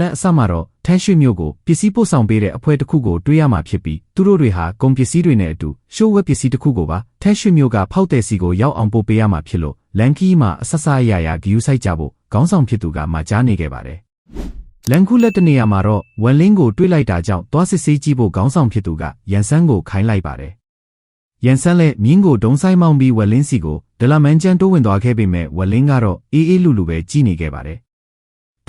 လန်အစမှာတော့ထန်းရွှေမျိုးကိုပစ္စည်းပို့ဆောင်ပေးတဲ့အဖွဲ့တစ်ခုကိုတွေးရမှာဖြစ်ပြီးသူတို့တွေဟာကုန်ပစ္စည်းတွေနဲ့အတူရှိုးဝက်ပစ္စည်းတစ်ခုကိုပါထန်းရွှေမျိုးကဖောက်တဲ့စီကိုရောက်အောင်ပို့ပေးရမှာဖြစ်လို့လန်ကီမှာအဆက်ဆက်အရာရာဂယူးဆိုင်ကြဖို့ခေါင်းဆောင်ဖြစ်သူကမှကြားနေခဲ့ပါတယ်လန်ခုလက်တနေရာမှာတော့ဝမ်လင်းကိုတွေးလိုက်တာကြောင့်သွားစစ်ဆေးကြည့်ဖို့ခေါင်းဆောင်ဖြစ်သူကရန်ဆန်းကိုခိုင်းလိုက်ပါတယ်ရန်ဆန်းလည်းမြင်းကိုဒုံဆိုင်မောင်းပြီးဝက်လင်းစီကိုဒလမန်ကျန်တိုးဝင်သွားခဲ့ပေမဲ့ဝက်လင်းကတော့အေးအေးလူလူပဲကြည်နေခဲ့ပါတယ်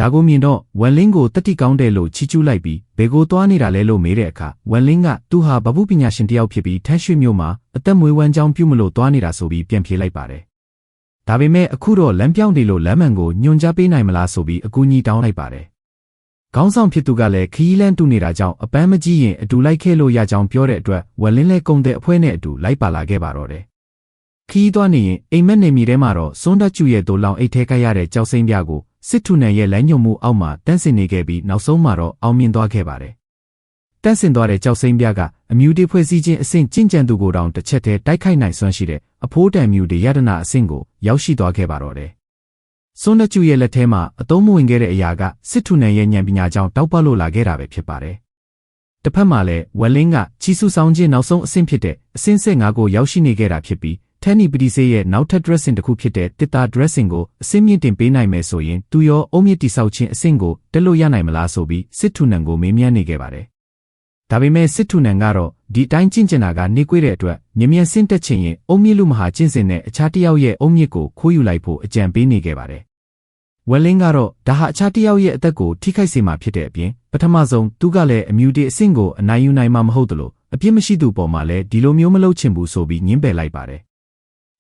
ဒါကိုမြင်တော့ဝမ်လင်းကိုတတိကောင်းတယ်လို့ချီးကျူးလိုက်ပြီးဘယ်ကိုသွားနေတာလဲလို့မေးတဲ့အခါဝမ်လင်းကသူဟာဗဟုပညာရှင်တစ်ယောက်ဖြစ်ပြီးထန်းရွှေမျိုးမှာအသက်မွေးဝမ်းကြောင်းပြုမလို့သွားနေတာဆိုပြီးပြန်ဖြေလိုက်ပါတယ်။ဒါပေမဲ့အခုတော့လမ်းပြောင်းနေလို့လမ်းမှန်ကိုညွန်ကြားပေးနိုင်မလားဆိုပြီးအကူအညီတောင်းလိုက်ပါတယ်။ခေါင်းဆောင်ဖြစ်သူကလည်းခီးလန်းတူနေတာကြောင့်အပန်းမကြီးရင်အတူလိုက်ခဲ့လို့ရကြောင်းပြောတဲ့အတွက်ဝမ်လင်းလဲကုံတဲ့အဖွဲနဲ့အတူလိုက်ပါလာခဲ့ပါတော့တယ်။ခီးသွားနေရင်အိမ်မက်နေမီထဲမှာတော့စွန်းတက်ကျူရဲ့ဒိုလောင်အိတ်ထဲကရတဲ့ကြောက်စိမ့်ပြကို စစ်ထုနန်ရဲ့လမ်းညွှန်မှုအောက်မှာတန်းစင်နေခဲ့ပြီးနောက်ဆုံးမှာတော့အောင်မြင်သွားခဲ့ပါတယ်။တန်းစင်သွားတဲ့ကြောက်စိမ့်ပြကအမြူတွေဖွဲ့စည်းခြင်းအဆင့်ကျင့်ကြံသူကိုတောင်တစ်ချက်တည်းတိုက်ခိုက်နိုင်စွမ်းရှိတဲ့အဖိုးတန်မြူတွေရတနာအဆင့်ကိုရောက်ရှိသွားခဲ့ပါတော့တယ်။စွန်းနကျူရဲ့လက်ထဲမှာအသုံးမဝင်ခဲ့တဲ့အရာကစစ်ထုနန်ရဲ့ဉာဏ်ပညာကြောင့်တောက်ပလို့လာခဲ့တာပဲဖြစ်ပါတယ်။တစ်ဖက်မှာလည်းဝက်လင်းကချီဆူဆောင်ခြင်းနောက်ဆုံးအဆင့်ဖြစ်တဲ့အဆင့်ဆက်၅ကိုရောက်ရှိနေခဲ့တာဖြစ်ပြီး Tenny Prise ရဲ့နောက်ထပ် dressing တစ်ခုဖြစ်တဲ့တစ်တာ dressing ကိုအစင်းမြင့်တင်ပေးနိုင်မယ်ဆိုရင်သူရောအုံမြင့်တိဆောက်ခြင်းအဆင့်ကိုတက်လို့ရနိုင်မလားဆိုပြီးစစ်ထုနံကိုမေးမြန်းနေခဲ့ပါတယ်။ဒါပေမဲ့စစ်ထုနံကတော့ဒီတိုင်းကျင့်ကြင်တာကနေကွေးတဲ့အတွက်မြမြန်ဆင့်တက်ခြင်းရင်အုံမြင့်လူမဟာကျင့်စဉ်နဲ့အခြားတယောက်ရဲ့အုံမြင့်ကိုခိုးယူလိုက်ဖို့အကြံပေးနေခဲ့ပါတယ်။ဝဲလင်းကတော့ဒါဟာအခြားတယောက်ရဲ့အသက်ကိုထိခိုက်စေမှာဖြစ်တဲ့အပြင်ပထမဆုံးသူကလည်းအမြူတီအဆင့်ကိုအနိုင်ယူနိုင်မှာမဟုတ်သလိုအပြစ်မရှိသူပေါ်မှာလည်းဒီလိုမျိုးမလုပ်ချင်ဘူးဆိုပြီးညင်းပယ်လိုက်ပါတယ်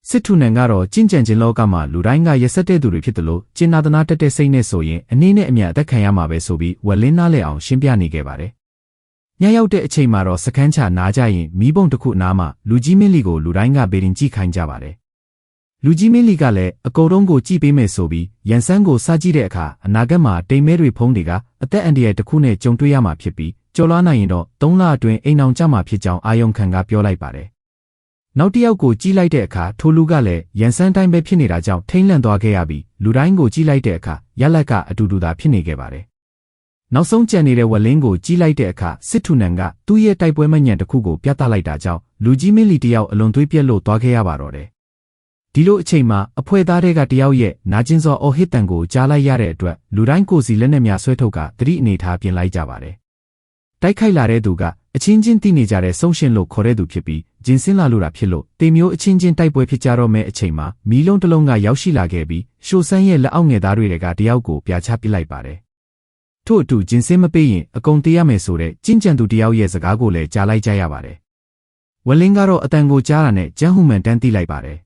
စစ်ထုနန်ကတော့ကြင်ကြံခြင်းလောကမှာလူတိုင်းကရဆက်တဲ့သူတွေဖြစ်တယ်လို့ကျင်နာသနာတက်တဲ့စိတ်နဲ့ဆိုရင်အနည်းနဲ့အမြတ်အသက်ခံရမှာပဲဆိုပြီးဝက်လင်းနားလဲအောင်ရှင်းပြနေခဲ့ပါတယ်။ညရောက်တဲ့အချိန်မှာတော့စကန်းချနားကြရင်မီးပုံတစ်ခုနားမှာလူကြီးမင်းလီကိုလူတိုင်းကဘေရင်ကြည့်ခိုင်းကြပါတယ်။လူကြီးမင်းလီကလည်းအကုန်လုံးကိုကြည့်ပေးမယ်ဆိုပြီးရန်ဆန်းကိုစားကြည့်တဲ့အခါအနာဂတ်မှာတိမ်မဲတွေဖုံးတွေကအသက်အန္တရာယ်တစ်ခုနဲ့ကြုံတွေ့ရမှာဖြစ်ပြီးကြော်လွားနိုင်ရင်တော့၃လအတွင်းအိမ်အောင်ကြမှာဖြစ်ကြောင်းအာယုံခံကပြောလိုက်ပါတယ်။ နောက်တစ်ယောက်ကိုကြီးလိုက်တဲ့အခါထိုလူကလည်းရန်စန်းတိုင်းပဲဖြစ်နေတာကြောင့်ထိမ့်လန့်သွားခဲ့ရပြီးလူတိုင်းကိုကြီးလိုက်တဲ့အခါရလက်ကအတူတူသာဖြစ်နေခဲ့ပါတယ်။နောက်ဆုံးကြံနေတဲ့ဝက်လင်းကိုကြီးလိုက်တဲ့အခါစစ်ထုနန်ကသူ့ရဲ့တိုက်ပွဲမညံတစ်ခုကိုပြသလိုက်တာကြောင့်လူကြီးမင်းလီတယောက်အလွန်သွေးပြက်လို့သွားခဲ့ရပါတော့တယ်။ဒီလိုအချိန်မှာအဖွဲသားတွေကတယောက်ရဲ့နာကျင်စောအော်ဟစ်တန်ကိုကြားလိုက်ရတဲ့အတွက်လူတိုင်းကိုစီလက်နဲ့များဆွဲထုတ်ကတတိအနေထားပြင်လိုက်ကြပါတယ်။တိုက်ခိုက်လာတဲ့သူကအချင်းချင်းသိနေကြတဲ့ဆုံးရှင်လို့ခေါ်တဲ့သူဖြစ်ပြီး ဂျင်းစင်းလာလို့တာဖြစ်လို့တေမျိုးအချင်းချင်းတိုက်ပွဲဖြစ်ကြတော့မဲ့အချိန်မှာမီးလုံးတစ်လုံးကရောက်ရှိလာခဲ့ပြီးရှိုဆန်းရဲ့လက်အောက်ငယ်သားတွေကတယောက်ကိုပြာချပစ်လိုက်ပါတယ်။ထို့အတူဂျင်းစင်းမပေးရင်အကုန်တေးရမယ်ဆိုတဲ့ကျင့်ကြံသူတယောက်ရဲ့စကားကိုလည်းကြားလိုက်ကြရပါတယ်။ဝလင်းကတော့အတန်ကိုကြားတာနဲ့ကျန်းဟူမှန်တန်းသိလိုက်ပါတယ်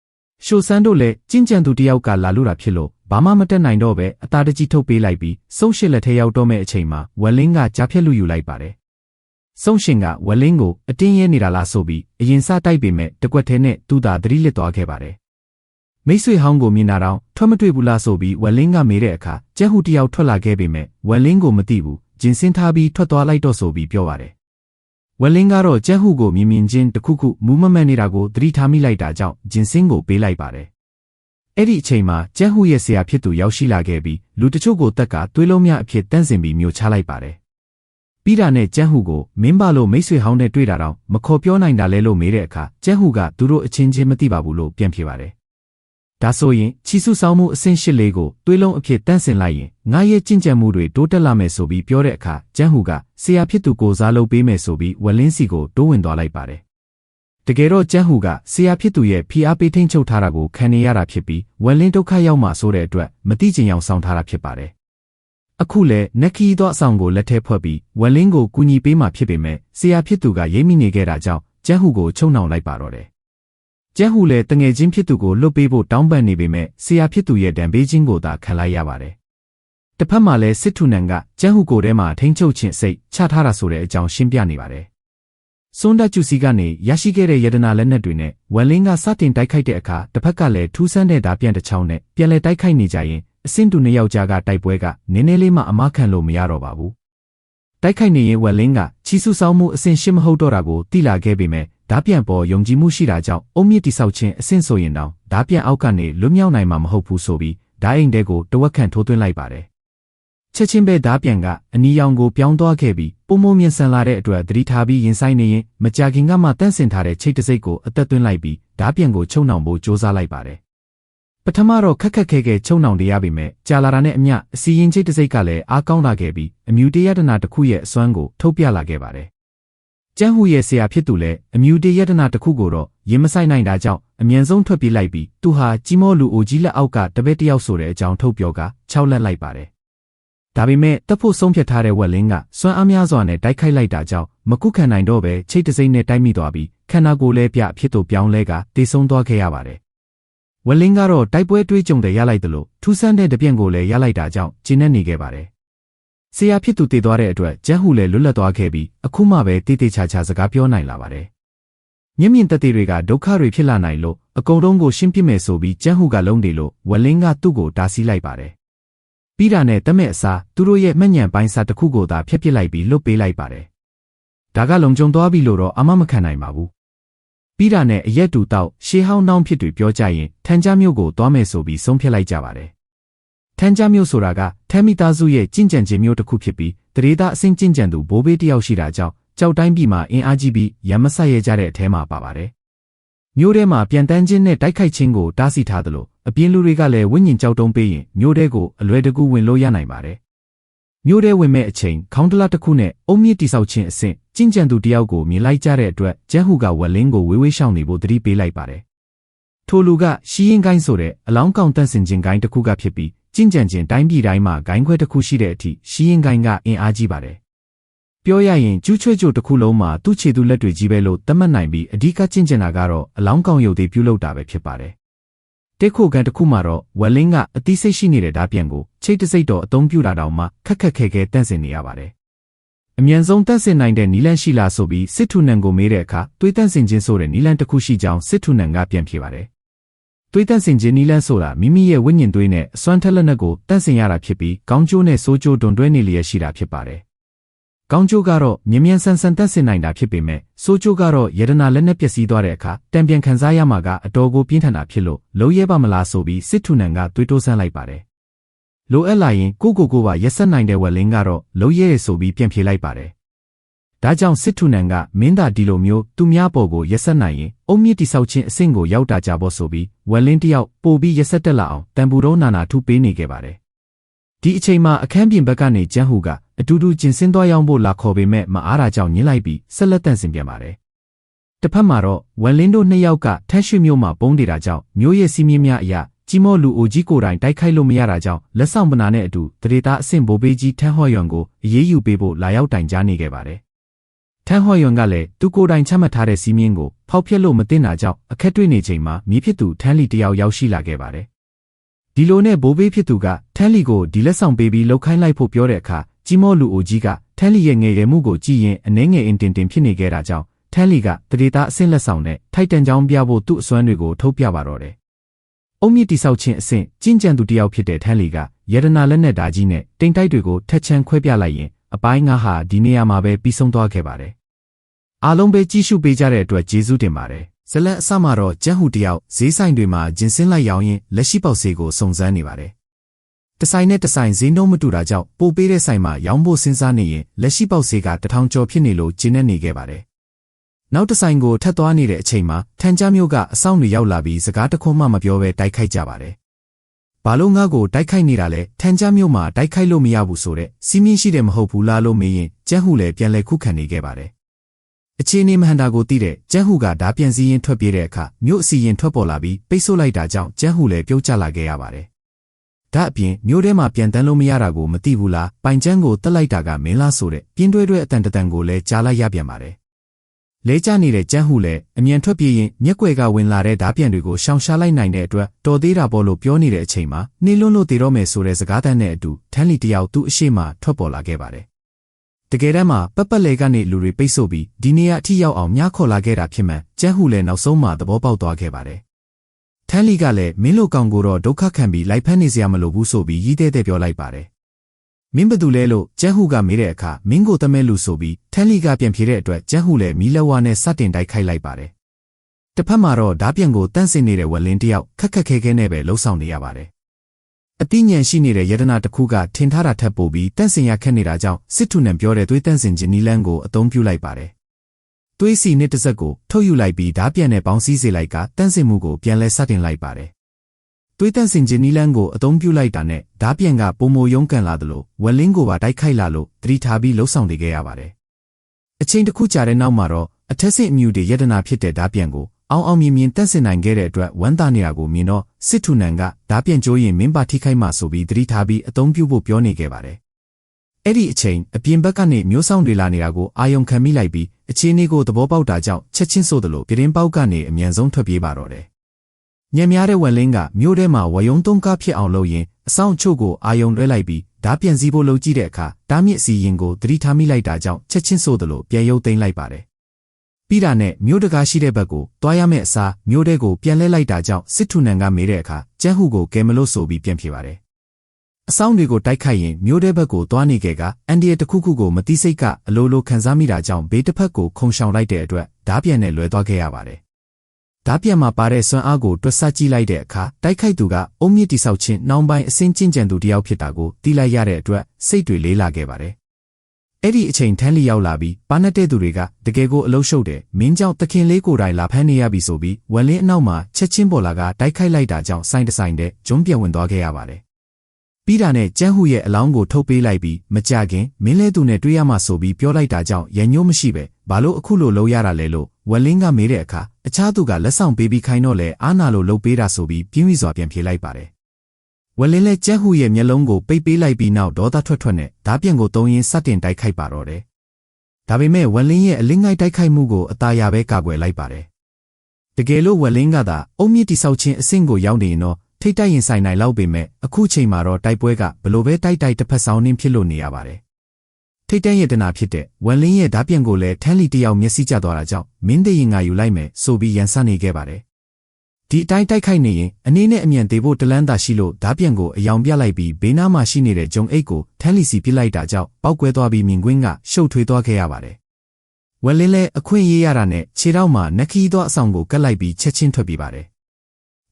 ။ရှိုဆန်းတို့လည်းကျင့်ကြံသူတယောက်ကလာလို့တာဖြစ်လို့ဘာမှမတက်နိုင်တော့ပဲအသားတကြီးထုတ်ပေးလိုက်ပြီးဆုံးရှစ်လက်ထဲရောက်တော့မဲ့အချိန်မှာဝလင်းကကြားဖြတ်လူယူလိုက်ပါတယ် ဆုံးရှင်ကဝလင်းကိုအတင်းရဲနေတာလားဆိုပြီးအရင်စတိုက်ပေမဲ့တကွက်ထဲနဲ့သူ့သာသတိလစ်သွားခဲ့ပါတယ်။မိတ်ဆွေဟောင်းကိုမြင်တာတော့ထွက်မတွေ့ဘူးလားဆိုပြီးဝလင်းကမေးတဲ့အခါကျက်ဟူတယောက်ထွက်လာခဲ့ပေမဲ့ဝလင်းကိုမသိဘူးဂျင်စင်းထားပြီးထွက်သွားလိုက်တော့ဆိုပြီးပြောပါတယ်။ဝလင်းကတော့ကျက်ဟူကိုမြင်မြင်ချင်းတခုခုမူးမမှန်နေတာကိုသတိထားမိလိုက်တာကြောင့်ဂျင်စင်းကိုပေးလိုက်ပါတယ်။အဲ့ဒီအချိန်မှာကျက်ဟူရဲ့ဆရာဖြစ်သူရောက်ရှိလာခဲ့ပြီးလူတချို့ကိုတက်ကသွေးလုံးများအဖြစ်တန့်စင်ပြီးမျိုးချလိုက်ပါတယ် ပြီးတာနဲ့ကျန်းဟူကိုမင်းပါလို့မိတ်ဆွေဟောင်းနဲ့တွေ့တာတော့မခေါ်ပြောနိုင်တာလဲလို့မေးတဲ့အခါကျန်းဟူကသူတို့အချင်းချင်းမသိပါဘူးလို့ပြန်ဖြေပါတယ်။ဒါဆိုရင်ချီစုဆောင်မှုအဆင့်ရှစ်လေးကိုတွေးလုံးအဖြစ်တန့်စင်လိုက်ရင်ငါရဲ့ကြင်ကြံမှုတွေတိုးတက်လာမယ်ဆိုပြီးပြောတဲ့အခါကျန်းဟူကဆရာဖြစ်သူကိုစားလုပ်ပေးမယ်ဆိုပြီးဝလင်းစီကိုတိုးဝင်သွားလိုက်ပါတယ်။တကယ်တော့ကျန်းဟူကဆရာဖြစ်သူရဲ့ဖိအားပေးထိန်ချုပ်ထားတာကိုခံနေရတာဖြစ်ပြီးဝလင်းဒုက္ခရောက်မှဆိုတဲ့အတွက်မတိကျင်အောင်ဆောင်ထားတာဖြစ်ပါတယ်။ အခုလဲနက်ခီသောအဆောင်ကိုလက်ထဲဖွဲ့ပြီးဝက်လင်းကိုကူညီပေးမှဖြစ်ပေမဲ့ဆရာဖြစ်သူကရိပ်မိနေခဲ့တာကြောင့်ကျန်းဟူကိုချုံနှောင်လိုက်ပါတော့တယ်။ကျန်းဟူလည်းတငယ်ချင်းဖြစ်သူကိုလွတ်ပေးဖို့တောင်းပန်နေပေမဲ့ဆရာဖြစ်သူရဲ့တံပေးခြင်းကိုသာခံလိုက်ရပါတယ်။တစ်ဖက်မှာလည်းစစ်ထုနန်ကကျန်းဟူကိုထဲမှာထိန်းချုပ်ခြင်းစိတ်ချထားတာဆိုတဲ့အကြောင်းရှင်းပြနေပါတယ်။စွန်ဒကျူစီကနေရရှိခဲ့တဲ့ယဒနာလက်နက်တွေနဲ့ဝက်လင်းကစတင်တိုက်ခိုက်တဲ့အခါတစ်ဖက်ကလည်းထူးဆန်းတဲ့ဓာပြန်တစ်ချောင်းနဲ့ပြန်လည်တိုက်ခိုက်နေကြရင် အဆင့်တူနှစ်ယောက်ကြားကတိုက်ပွဲကနည်းနည်းလေးမှအမခံလို့မရတော့ပါဘူး။တိုက်ခိုက်နေရင်ဝက်လင်းကချီဆူဆောင်မှုအဆင့်ရှင်းမဟုတ်တော့တာကိုသိလာခဲ့ပေမဲ့ဓာပြန်ပေါ်ယုံကြည်မှုရှိတာကြောင့်အုံမြင့်တိဆောက်ခြင်းအဆင့်ဆိုရင်တောင်ဓာပြန်အောက်ကနေလွတ်မြောက်နိုင်မှာမဟုတ်ဘူးဆိုပြီးဓာအိမ်တဲကိုတဝက်ခန့်ထိုးသွင်းလိုက်ပါတယ်။ချက်ချင်းပဲဓာပြန်ကအနီရောင်ကိုပြောင်းသွားခဲ့ပြီးပုံမမြင်ဆန်လာတဲ့အတွက်သတိထားပြီးရင်ဆိုင်နေရင်မကြခင်ကမှတန့်စင်ထားတဲ့ချိတ်တစိတ်ကိုအသက်သွင်းလိုက်ပြီးဓာပြန်ကိုချုံနှောင်ဖို့စ조사လိုက်ပါတယ် ပထမတော့ခက်ခက်ခဲခဲချုံနှောင်တရပေမဲ့ကြာလာတာနဲ့အမျှအစီရင်ချိတ်တစိတ်ကလည်းအားကောင်းလာခဲ့ပြီးအမြူတရတနာတစ်ခုရဲ့အစွမ်းကိုထုတ်ပြလာခဲ့ပါတယ်ကျန်းဟူရဲ့ဆရာဖြစ်သူလည်းအမြူတရတနာတစ်ခုကိုတော့ရင်မဆိုင်နိုင်တာကြောင့်အမြန်ဆုံးထွက်ပြေးလိုက်ပြီးသူဟာကြီးမောလူအိုကြီးလက်အောက်ကတပည့်တယောက်ဆိုတဲ့အကြောင်းထုတ်ပြောကခြောက်လက်လိုက်ပါတယ်ဒါပေမဲ့တပ်ဖို့ဆုံးဖြတ်ထားတဲ့ဝက်လင်းကစွမ်းအားများစွာနဲ့တိုက်ခိုက်လိုက်တာကြောင့်မကုခံနိုင်တော့ပဲချိတ်တစိမ့်နဲ့တိုက်မိသွားပြီးခန္ဓာကိုယ်လဲပြအဖြစ်တို့ပြောင်းလဲကတေဆုံးသွားခဲ့ရပါတယ် ဝက်လင်းကတော့တိုက်ပွဲတွေးကြုံတဲ့ရလိုက်တယ်လို့ထူးဆန်းတဲ့တပြင့်ကိုလည်းရလိုက်တာကြောင့်ကျင်းနေနေခဲ့ပါတယ်ဆရာဖြစ်သူတည်သွားတဲ့အတွက်ကျန်းဟူလည်းလွတ်လပ်သွားခဲ့ပြီးအခုမှပဲတိတိကျကျစကားပြောနိုင်လာပါတယ်မျက်မြင်သက်သေတွေကဒုက္ခတွေဖြစ်လာနိုင်လို့အကုန်လုံးကိုရှင်းပြမယ်ဆိုပြီးကျန်းဟူကလုံးတယ်လို့ဝက်လင်းကသူ့ကိုတားဆီးလိုက်ပါတယ်ပြီးတာနဲ့တမဲ့အစားသူတို့ရဲ့မှတ်ညံပိုင်းစာတစ်ခုကိုသာဖျက်ပစ်လိုက်ပြီးလွတ်ပေးလိုက်ပါတယ်ဒါကလုံခြုံသွားပြီလို့တော့အမမခံနိုင်ပါဘူး ပြီးတာနဲ့အရက်တူတော့ရှေးဟောင်းနှောင်းဖြစ်တွေပြောကြရင်ထန်ကြားမျိုးကိုသွားမယ်ဆိုပြီးဆုံးဖြတ်လိုက်ကြပါတယ်ထန်ကြားမျိုးဆိုတာကထမ်းမိသားစုရဲ့ကျင့်ကြံခြင်းမျိုးတစ်ခုဖြစ်ပြီးတရေသားအဆင့်ကျင့်ကြံသူဘိုးဘေးတယောက်ရှိတာကြောင့်ကြောက်တိုင်းပြည်မှာအင်အားကြီးပြီးရမ်းမဆက်ရကြတဲ့အထဲမှာပါပါတယ်မျိုးထဲမှာပြန်တန်းခြင်းနဲ့တိုက်ခိုက်ခြင်းကိုတားဆီးထားသလိုအပြင်းလူတွေကလည်းဝိညာဉ်ကြောက်တုံးပေးရင်မျိုးထဲကိုအလွယ်တကူဝင်လို့ရနိုင်ပါတယ် မျိုးထဲဝင်မဲ့အချိန်ခေါင်းတလားတစ်ခုနဲ့အုံမြင့်တိဆောက်ခြင်းအဆင့်ကျင့်ကြံသူတယောက်ကိုမြင်လိုက်ကြတဲ့အတွက်ကျန်းဟူကဝက်လင်းကိုဝေးဝေးရှောင်နေဖို့တတိပေးလိုက်ပါတယ်ထိုလူကရှီးရင်ကိုင်းဆိုတဲ့အလောင်းကောင်တန့်စင်ခြင်းကိုင်းတစ်ခုကဖြစ်ပြီးကျင့်ကြံခြင်းတိုင်းပြည်တိုင်းမှာဂိုင်းခွဲတစ်ခုရှိတဲ့အထိရှီးရင်ကိုင်းကအင်အားကြီးပါတယ်ပြောရရင်ကျူးချွဲကြိုတစ်ခုလုံးမှာသူ့ခြေသူလက်တွေကြီးပဲလို့သတ်မှတ်နိုင်ပြီးအဓိကကျင့်ကြံတာကတော့အလောင်းကောင်ရုပ်သေးပြုလုပ်တာပဲဖြစ်ပါတယ် တက်ခိုကန်တစ်ခုမှာတော့ဝက်လင်းကအသိစိတ်ရှိနေတဲ့ဓာပြန်ကိုချိတ်တစိတ်တော်အသုံးပြုတာတောင်မှခက်ခက်ခဲခဲတန့်စင်နေရပါတယ်အမြန်ဆုံးတန့်စင်နိုင်တဲ့နီလန်ရှိလားဆိုပြီးစစ်ထုနန်ကိုမေးတဲ့အခါတွေးတန့်စင်ခြင်းဆိုတဲ့နီလန်တစ်ခုရှိကြောင်းစစ်ထုနန်ကပြန်ဖြေပါတယ်တွေးတန့်စင်ခြင်းနီလန်ဆိုတာမိမိရဲ့ဝိညာဉ်သွေးနဲ့အစွမ်းထက်လက်နက်ကိုတန့်စင်ရတာဖြစ်ပြီးကောင်းကျိုးနဲ့ဆိုးကျိုးတွန်တွဲနေလျက်ရှိတာဖြစ်ပါတယ် ကောင်းကျိုးကတော့မြ мян ဆန်ဆန်တက်ဆင်နိုင်တာဖြစ်ပေမဲ့ဆိုးကျိုးကတော့ယရနာလက်နဲ့ပျက်စီးသွားတဲ့အခါတံပြန်ခံစားရမှာကအတော်ကိုပြင်းထန်တာဖြစ်လို့လုံးရဲပါမလားဆိုပြီးစစ်ထုနန်ကတွေးတိုးဆန်းလိုက်ပါတယ်။လိုအပ်လာရင်ကိုကိုကိုပါရက်ဆက်နိုင်တဲ့ဝက်လင်းကတော့လုံးရဲရဆိုပြီးပြန်ဖြေလိုက်ပါတယ်။ဒါကြောင့်စစ်ထုနန်ကမင်းသားဒီလိုမျိုးသူများပေါ်ကိုရက်ဆက်နိုင်ရင်အုံမြင့်တိဆောက်ခြင်းအဆင့်ကိုရောက်တာကြဖို့ဆိုပြီးဝက်လင်းတယောက်ပို့ပြီးရက်ဆက်တက်လာအောင်တံပူတော်နာနာထုပေးနေခဲ့ပါတယ်။ ဒီအချိန်မှာအခန်းပြင်ဘက်ကနေကျန်းဟူကအတူတူကျင်စင်းသွားရောက်ဖို့လာခေါ်ပေမဲ့မအားတာကြောင့်ညှင်းလိုက်ပြီးဆက်လက်တန့်စင်ပြန်ပါတယ်။တစ်ဖက်မှာတော့ဝမ်လင်းတို့နှစ်ယောက်ကထက်ရွှေမျိုးမှာပုံးနေတာကြောင့်မျိုးရဲ့စီးမြင်းများအရာကြီးမောလူအိုကြီးကိုယ်တိုင်တိုက်ခိုက်လို့မရတာကြောင့်လက်ဆောင်ပနာနဲ့အတူတရေသားအဆင့်ဘိုးဘေးကြီးထန်းဟော့ယွန်ကိုအေးအေးယူပေးဖို့လာရောက်တိုင်ကြားနေခဲ့ပါတယ်။ထန်းဟော့ယွန်ကလည်းသူကိုယ်တိုင်ချမှတ်ထားတဲ့စီးမြင်းကိုဖောက်ဖျက်လို့မတင်တာကြောင့်အခက်တွေ့နေချိန်မှာမိဖြစ်သူထန်းလီတယောက်ရောက်ရှိလာခဲ့ပါတယ်။ဒီလိုနဲ့ဘိုးဘေးဖြစ်သူကထန်းလီကိုဒီလက်ဆောင်ပေးပြီးလှုပ်ခိုင်းလိုက်ဖို့ပြောတဲ့အခါကြီးမောလူအိုကြီးကထန်းလီရဲ့ငယ်ရွယ်မှုကိုကြည့်ရင်အနှဲငယ်အင်တင်တင်ဖြစ်နေခဲ့တာကြောင့်ထန်းလီကတရေသားအဆင့်လက်ဆောင်နဲ့ထိုက်တန်ကြောင်းပြဖို့သူ့အစွမ်းတွေကိုထုတ်ပြပါတော့တယ်။အုံမြင့်တိဆောက်ခြင်းအဆင့်ကျင့်ကြံသူတယောက်ဖြစ်တဲ့ထန်းလီကယရနာလက်နဲ့ဓာကြီးနဲ့တိမ်တိုက်တွေကိုထက်ချန်ခွဲပြလိုက်ရင်အပိုင်းငါဟာဒီနေရာမှာပဲပြီးဆုံးသွားခဲ့ပါတယ်။အားလုံးပဲကြည့်ရှုပေးကြတဲ့အတွက်ကျေးဇူးတင်ပါတယ်။ဇလက်အစမှာတော့ကျန်းဟူတယောက်ဈေးဆိုင်တွေမှာဂျင်စင်းလိုက်ရောင်းရင်လက်ရှိပေါက်ဆေးကိုစုံစမ်းနေပါတယ်။ တဆိုင်နဲ့တဆိုင်ဈေးနှုန်းမတူတာကြောင့်ပိုပေးတဲ့ဆိုင်မှာရောင်းဖို့စဉ်းစားနေရင်လက်ရှိပေါက်ဈေးကတထောင်ကျော်ဖြစ်နေလို့ကျင်းနေနေခဲ့ပါတယ်။နောက်တဆိုင်ကိုထပ်သွားနေတဲ့အချိန်မှာထန်ကြားမျိုးကအဆောင်တွေရောက်လာပြီးစကားတခွန်းမှမပြောဘဲတိုက်ခိုက်ကြပါတယ်။ဘာလို့ငါ့ကိုတိုက်ခိုက်နေတာလဲထန်ကြားမျိုးမှာတိုက်ခိုက်လို့မရဘူးဆိုတဲ့စီးမင်းရှိတယ်မဟုတ်ဘူးလားလို့မေးရင်ကျန်းဟူလည်းပြန်လဲခုခံနေခဲ့ပါတယ်။အခြေအနေမဟန်တာကိုသိတဲ့ကျန်းဟူကဓာပြန်စည်းရင်ထွက်ပြေးတဲ့အခါမြို့အစီရင်ထွက်ပေါ်လာပြီးပိတ်ဆို့လိုက်တာကြောင့်ကျန်းဟူလည်းပြုတ်ကျလာခဲ့ရပါတယ် ဒါအပြင်မျိုးထဲမှာပြန်တန်းလို့မရတာကိုမသိဘူးလားပိုင်ချမ်းကိုတက်လိုက်တာကမင်းလားဆိုတဲ့ပြင်းတွဲတွဲအတန်တန်ကိုလည်းကြားလိုက်ရပြန်ပါတယ်လဲကျနေတဲ့ကျန်းဟုလည်းအမြန်ထွက်ပြေးရင်မျက်ွယ်ကဝင်လာတဲ့ဓာပြန်တွေကိုရှောင်ရှားလိုက်နိုင်တဲ့အတွက်တော်သေးတာပေါ်လို့ပြောနေတဲ့အချိန်မှာနှင်းလွန်းလို့တည်တော့မယ်ဆိုတဲ့စကားတန်းနဲ့အတူထန်းလီတယောက်သူ့အရှိမထွက်ပေါ်လာခဲ့ပါတယ်တကယ်တမ်းမှာပက်ပက်လေကနေလူတွေပိတ်ဆို့ပြီးဒီနေရာအထိရောက်အောင်မြားခေါ်လာခဲ့တာဖြစ်မှန်ကျန်းဟုလည်းနောက်ဆုံးမှသဘောပေါက်သွားခဲ့ပါတယ် ထန်းလီကလည်းမင်းလိုကောင်ကိုတော့ဒုက္ခခံပြီးလိုက်ဖမ်းနေစရာမလိုဘူးဆိုပြီးရီးတဲ့တဲ့ပြောလိုက်ပါတယ်။မင်းဘသူလဲလို့ကျန်းဟူကမေးတဲ့အခါမင်းကိုတမဲလူဆိုပြီးထန်းလီကပြန်ဖြေတဲ့အတွက်ကျန်းဟူလည်းမီးလက်ဝါနဲ့စတင်တိုက်ခိုက်လိုက်ပါတယ်။တစ်ဖက်မှာတော့ဓာပြန်ကိုတန့်စင်နေတဲ့ဝက်လင်းတယောက်ခက်ခက်ခဲခဲနဲ့ပဲလှုပ်ဆောင်နေရပါတယ်အတိညာဉ်ရှိနေတဲ့ယတနာတစ်ခုကထင်ထားတာထက်ပိုပြီးတန့်စင်ရခက်နေတာကြောင့်စစ်ထုနံပြောတဲ့သွေးတန့်စင်ခြင်းနီလန်းကိုအသုံးပြုလိုက်ပါတယ်။ သွေးစီနှစ်တစ်စက်ကိုထုတ်ယူလိုက်ပြီးဓာပြန်နဲ့ပေါင်းစည်းစေလိုက်ကတန့်စင်မှုကိုပြန်လဲစတင်လိုက်ပါတယ်။သွေးတန့်စင်ခြင်းနီလန်းကိုအသုံးပြုလိုက်တာနဲ့ဓာပြန်ကပုံမယုံကန်လာသလိုဝက်လင်းကိုပါတိုက်ခိုက်လာလို့သတိထားပြီးလှုပ်ဆောင်နေခဲ့ရပါတယ်။အချိန်တစ်ခုကြာတဲ့နောက်မှာတော့အထက်ဆင့်အမြူတွေယတနာဖြစ်တဲ့ဓာပြန်ကိုအောင်အောင်မြင်မြင်တန့်စင်နိုင်ခဲ့တဲ့အတွက်ဝမ်းသာနေတာကိုမြင်တော့စစ်ထုနန်ကဓာပြန်ကျိုးရင်မင်းပါထိခိုက်မှဆိုပြီးသတိထားပြီးအသုံးပြုဖို့ပြောနေခဲ့ပါတယ်။အဲ့ဒီအချိန်အပြင်ဘက်ကနေမျိုးဆောင်တွေလာနေတာကိုအာယုံခံမိလိုက်ပြီး အခြေအနေကိုသဘောပေါက်တာကြောင့်ချက်ချင်းဆိုသလိုပြတင်းပေါက်ကနေအမြန်ဆုံးထွက်ပြေးပါတော့တယ်။ညံများတဲ့ဝက်လင်းကမြို့ထဲမှာဝယုံသုံးကားဖြစ်အောင်လုပ်ရင်အဆောင်ချို့ကိုအာယုံလွှဲလိုက်ပြီးဓာပြန်စည်းဖို့လုပ်ကြည့်တဲ့အခါတားမြစ်စီရင်ကိုသတိထားမိလိုက်တာကြောင့်ချက်ချင်းဆိုသလိုပြန်ရုပ်သိမ်းလိုက်ပါတယ်ပြီးတာနဲ့မြို့တကားရှိတဲ့ဘက်ကိုတွားရမယ့်အစားမြို့တဲကိုပြန်လဲလိုက်တာကြောင့်စစ်ထုနန်ကမေးတဲ့အခါကျန်းဟုကိုကဲမလို့ဆိုပြီးပြန်ဖြေပါတယ်။ အဆောင်တွေကိုတိုက်ခိုက်ရင်မြို့တဲဘက်ကိုတွားနေခဲ့ကအန်ဒီရဲ့တစ်ခုခုကိုမတိစိတ်ကအလိုလိုခံစားမိတာကြောင့်ဘေးတစ်ဖက်ကိုခုံရှောင်လိုက်တဲ့အတွက်ဓာပြန်နဲ့လွဲသွားခဲ့ရပါတယ်။ဓာပြန်မှာပါတဲ့စွမ်းအားကိုတွက်ဆကြည့်လိုက်တဲ့အခါတိုက်ခိုက်သူကအုံမြင့်တိဆောက်ခြင်းနှောင်းပိုင်းအစင်းကျင့်ကြံသူတယောက်ဖြစ်တာကိုသိလိုက်ရတဲ့အတွက်စိတ်တွေလေးလာခဲ့ပါတယ်အဲ့ဒီအချိန်ထန်းလီရောက်လာပြီးပါနက်တဲ့သူတွေကတကယ်ကိုအလုံးရှုပ်တယ်မင်းကြောင့်တခင်လေးကိုယ်တိုင်လာဖမ်းနေရပြီဆိုပြီးဝက်လင်းအနောက်မှာချက်ချင်းပေါ်လာကတိုက်ခိုက်လိုက်တာကြောင့်ဆိုင်တဆိုင်တဲ့ဂျွန်းပြက်ဝင်သွားခဲ့ရပါတယ် ပြီးတာနဲ့ကျန်းဟုရဲ့အလောင်းကိုထုတ်ပေးလိုက်ပြီးမကြခင်မင်းလဲသူနဲ့တွေ့ရမှဆိုပြီးပြောလိုက်တာကြောင့်ရန်ညိုးမရှိပဲဘာလို့အခုလိုလုပ်ရတာလဲလို့ဝက်လင်းကမေးတဲ့အခါအခြားသူကလက်ဆောင်ပေးပြီးခိုင်းတော့လဲအာနာလိုလုပ်ပေးတာဆိုပြီးပြင်းပြီးစွာပြန်ဖြေလိုက်ပါတယ်ဝက်လင်းလဲကြက်ဟုရဲ့မျက်လုံးကိုပိတ်ပေးလိုက်ပြီးနောက်ဒေါသထွက်ထွက်နဲ့ဓာပြန်ကိုတုံးရင်းစတင်တိုက်ခိုက်ပါတော့တယ်။ဒါပေမဲ့ဝက်လင်းရဲ့အလင်းငိုက်တိုက်ခိုက်မှုကိုအသားရပဲကာကွယ်လိုက်ပါတယ်။တကယ်လို့ဝက်လင်းကသာအုံမြင့်တိဆောက်ခြင်းအဆင့်ကိုရောက်နေရင်တော့ ထိတ်တိုက်ရင်ဆိုင်နိုင်လောက်ပေမဲ့အခုချိန်မှာတော့တိုက်ပွဲကဘလို့ပဲတိုက်တိုက်တစ်ဖက်ဆောင်နှင်းဖြစ်လို့နေရပါတယ်။ထိတ်တန့်ရတနာဖြစ်တဲ့ဝက်လင်းရဲ့ဓာပြန်ကိုလည်းထန်းလီတယောက်မျက်စိကျသွားတာကြောင့်မင်းတရင်ငါယူလိုက်မယ်ဆိုပြီးရန်ဆနေခဲ့ပါတယ်။ဒီအတိုင်းတိုက်ခိုက်နေရင်အနေနဲ့အမြန်သေးဖို့တလန်းသာရှိလို့ဓာပြန်ကိုအယောင်ပြလိုက်ပြီးဘေးနားမှာရှိနေတဲ့ဂျုံအိတ်ကိုထန်းလီစီပစ်လိုက်တာကြောင့်ပောက်ကွဲသွားပြီးမြင်ကွင်းကရှုပ်ထွေးသွားခဲ့ရပါတယ်။ဝက်လင်းလဲအခွင့်ရေးရတာနဲ့ခြေထောက်မှာနက်ခီးသောအဆောင်ကိုကတ်လိုက်ပြီးချက်ချင်းထွက်ပြေးပါတယ်။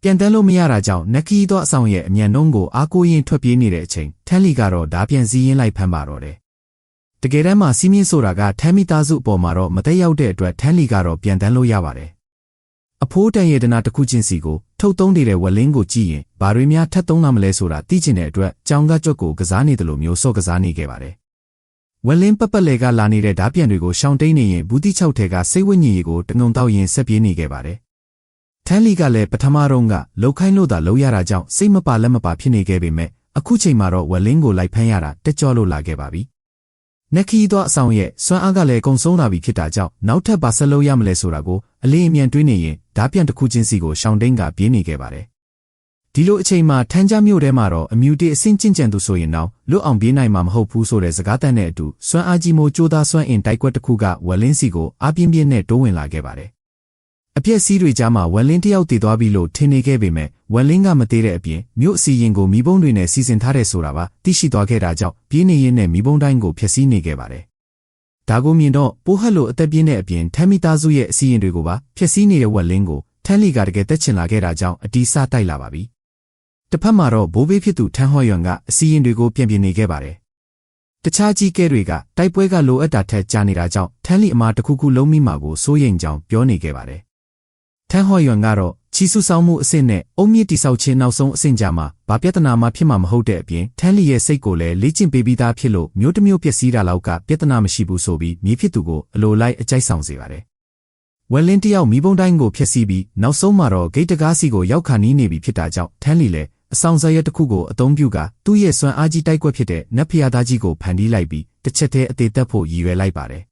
ပြန်တန်းလို့မရတာကြောင့်နက်ခီးသောအဆောင်ရဲ့အမြန်နှုံးကိုအားကိုးရင်ထွက်ပြေးနေတဲ့အချိန်ထန်းလီကတော့ဓာပြန်စည်းရင်းလိုက်ဖမ်းပါတော့တယ်။တကယ်တမ်းမှာစီးမြင့်ဆိုတာကထမ်းမိသားစုအပေါ်မှာတော့မသက်ရောက်တဲ့အတွက်ထန်းလီကတော့ပြန်တန်းလို့ရပါတယ်။အဖိုးတန်ရတနာတစ်ခုချင်းစီကိုထုတ်သုံးနေတဲ့ဝက်လင်းကိုကြည့်ရင်ဘာတွေများထပ်သုံးလာမလဲဆိုတာသိချင်တဲ့အတွက်ကြောင်ကကြွက်ကိုကစားနေတယ်လို့မျိုးစော့ကစားနေခဲ့ပါတယ်။ဝက်လင်းပပလဲကလာနေတဲ့ဓာပြန်တွေကိုရှောင်တိန်နေရင်ဘူးတိချောက်ထဲကစိတ်ဝိညာဉ်ရီကိုတငုံတောက်ရင်ဆက်ပြေးနေခဲ့ပါတယ်။ထ န်းလီကလည်းပထမတော့ကလှုပ်ခိုင်းလို့သာလှုပ်ရတာကြောင့်စိတ်မပါလက်မပါဖြစ်နေခဲ့ပေမဲ့အခုချိန်မှာတော့ဝက်လင်းကိုလိုက်ဖမ်းရတာတက်ကြောလို့လာခဲ့ပါပြီ။နက်ခီးသောအဆောင်ရဲ့စွမ်းအားကလည်းကုံဆုံးလာပြီဖြစ်တာကြောင့်နောက်ထပ်ဘာဆက်လုပ်ရမလဲဆိုတာကိုအလေးအမြန်တွေးနေရင်ဓာပြန်တစ်ခုချင်းစီကိုရှောင်းတိန်ကပြေးနေခဲ့ပါတယ်။ဒီလိုအချိန်မှာထန်းကြားမြို့ထဲမှာတော့အမြူတေအဆင့်ကျင့်ကြံသူဆိုရင်တော့လွတ်အောင်ပြေးနိုင်မှာမဟုတ်ဘူးဆိုတဲ့စကားတန်တဲ့အတူစွမ်းအားကြီးမိုးကြိုးသားစွမ်းအင်တိုက်ကွက်တစ်ခုကဝက်လင်းစီကိုအပြင်းပြင်းနဲ့တိုးဝင်လာခဲ့ပါတယ်။ အပြက်စီးတွေကြားမှာဝက်လင်းတယောက်တည်သွားပြီလို့ထင်နေခဲ့ပေမဲ့ဝက်လင်းကမသေးတဲ့အပြင်မြို့အစီရင်ကိုမိဘုံတွေနဲ့စီစဉ်ထားတယ်ဆိုတာပါသိရှိသွားခဲ့တာကြောင့်ပြေးနေရင်းနဲ့မိဘုံတိုင်းကိုဖျက်ဆီးနေခဲ့ပါတယ်ဒါကိုမြင်တော့ပိုးဟက်လိုအသက်ပြင်းတဲ့အပြင်ထမ်းမိသားစုရဲ့အစီရင်တွေကိုပါဖျက်ဆီးနေတဲ့ဝက်လင်းကိုထန်းလီကတကယ်တက်ချင်လာခဲ့တာကြောင့်အတီးစတိုက်လာပါပြီ။တစ်ဖက်မှာတော့ဘိုးဘေးဖြစ်သူထန်းဟော့ယွန်ကအစီရင်တွေကိုပြန်ပြင်နေခဲ့ပါတယ်။တခြားကြီးကဲတွေကတိုက်ပွဲကလိုအပ်တာထက်ကြာနေတာကြောင့်ထန်းလီအမားတစ်ခုခုလုံးမိမှာကိုစိုးရိမ်ကြောင်းပြောနေခဲ့ပါတယ်။ ထန်းဟော့ယွန်ကတော့ချီဆူဆောင်မှုအဆင့်နဲ့အုံမြင့်တိဆောက်ခြင်းနောက်ဆုံးအဆင့်ကြမှာဘာပြဿနာမှဖြစ်မှာမဟုတ်တဲ့အပြင်ထန်းလီရဲ့စိတ်ကိုလည်းလေ့ကျင့်ပေးပြီးသားဖြစ်လို့မျိုးတမျိုးပျက်စီးတာလောက်ကပြဿနာမရှိဘူးဆိုပြီးမြေဖြစ်သူကိုအလိုလိုက်အကြိုက်ဆောင်စေပါတယ်။ဝက်လင်းတယောက်မိဘုံတိုင်းကိုဖျက်ဆီးပြီးနောက်ဆုံးမှာတော့ဂိတ်တကားစီကိုရောက်ခါနီးနေပြီဖြစ်တာကြောင့်ထန်းလီလည်းအဆောင်ဇာရက်တစ်ခုကိုအသုံးပြုကသူ့ရဲ့စွမ်းအားကြီးတိုက်ကွက်ဖြစ်တဲ့နတ်ဖျားသားကြီးကိုဖန်တီးလိုက်ပြီးတစ်ချက်တည်းအသေးသက်ဖို့ရည်ရွယ်လိုက်ပါတယ်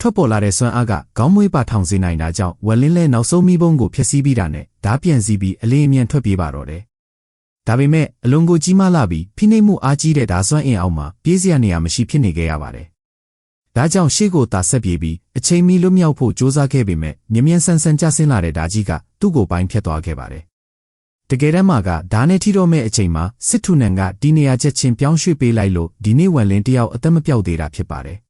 ထွက်ပေါ်လာတဲ့စွမ်းအားကခေါင်းမွေးပါထောင်စေနိုင်တာကြောင့်ဝက်လင်းလဲနောက်ဆုံးမိဘုံကိုဖျက်ဆီးပြီးတာနဲ့ဓာပြန်စီးပြီးအလင်းအမြန်ထွက်ပြေးပါတော့တယ်။ဒါပေမဲ့အလွန်ကိုကြီးမားလာပြီးဖိနှိပ်မှုအားကြီးတဲ့ဓာစွမ်းအင်အောက်မှာပြေးစရာနေရာမရှိဖြစ်နေခဲ့ရပါတယ်။ဒါကြောင့်ရှေ့ကိုသာဆက်ပြေးပြီးအချိန်မီလွတ်မြောက်ဖို့ကြိုးစားခဲ့ပေမဲ့မြ мян ဆန်းဆန်းကျဆင်းလာတဲ့ဓာကြီးကသူ့ကိုပိုင်းဖြတ်သွားခဲ့ပါတယ်။တကယ်တမ်းမှာကဓာနဲ့ထီတော့မဲ့အချိန်မှာစစ်ထုနန်ကဒီနေရာချက်ချင်းပြောင်းရွှေ့ပေးလိုက်လို့ဒီနေ့ဝက်လင်းတယောက်အသက်မပြောက်သေးတာဖြစ်ပါတယ်။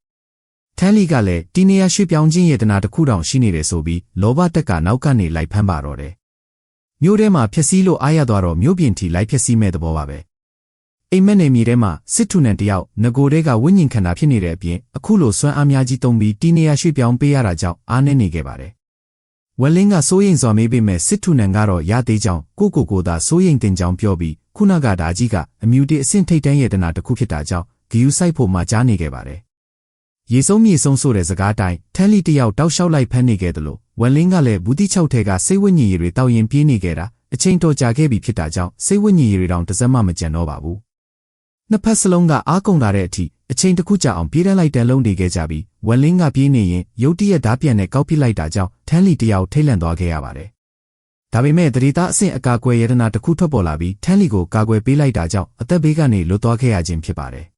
ထန်းလီကလည်းတီနေရရွှေ့ပြောင်းခြင်းရဲ့တနာတစ်ခုတောင်ရှိနေတယ်ဆိုပြီးလောဘတက်ကနောက်ကနေလိုက်ဖမ်းပါတော့တယ်။မြို့ထဲမှာဖျက်ဆီးလို့အားရသွားတော့မြို့ပြင်ထီလိုက်ဖျက်ဆီးမဲ့သဘောပါပဲအိမ်မက်နေမြေထဲမှာစစ်ထုနန်တယောက်ငကိုတဲကဝိညာဉ်ခန္ဓာဖြစ်နေတဲ့အပြင်အခုလိုစွမ်းအားများကြီးသုံးပြီးတီနေရရွှေ့ပြောင်းပေးရတာကြောင့်အားနည်းနေခဲ့ပါတယ်။ဝက်လင်းကစိုးရိမ်စွာမေးပေမဲ့စစ်ထုနန်ကတော့ရသေးကြောင်းကိုကိုကိုသာစိုးရိမ်တင်ကြောင်းပြောပြီးခုနကဒါကြီးကအမြူတီအဆင့်ထိတ်တန်းရဲ့တနာတစ်ခုဖြစ်တာကြောင့်ဂီယူဆိုင်ဖို့မှကြားနေခဲ့ပါတယ်။ ရေဆုံးမြေဆုံးဆိုတဲ့စကားတိုင်းထန်းလီတယောက်တောက်လျှောက်လိုက်ဖမ်းနေခဲ့တယ်လို့ဝက်လင်းကလည်းဘူးတိချောက်ထဲကစိတ်ဝိညာဉ်ရည်တွေတောက်ရင်ပြေးနေခဲ့တာအချိန်တော်ကြာခဲ့ပြီဖြစ်တာကြောင့်စိတ်ဝိညာဉ်ရည်တွေတောင်တစ်စက်မှမကြံတော့ပါဘူး။နှစ်ဖက်စလုံးကအားကုန်လာတဲ့အထိအချိန်တစ်ခုကြာအောင်ပြေးတန်းလိုက်တန်လုံးနေခဲ့ကြပြီးဝက်လင်းကပြေးနေရင်ရုတ်တရက်ဓာပြန်နဲ့ကောက်ပစ်လိုက်တာကြောင့်ထန်းလီတယောက်ထိတ်လန့်သွားခဲ့ရပါတယ်။ဒါပေမဲ့တရီသားအဆင့်အကာအကွယ်ယတနာတစ်ခုထွက်ပေါ်လာပြီးထန်းလီကိုကာကွယ်ပေးလိုက်တာကြောင့်အသက်ဘေးကနေလွတ်သွားခဲ့ရခြင်းဖြစ်ပါတယ်။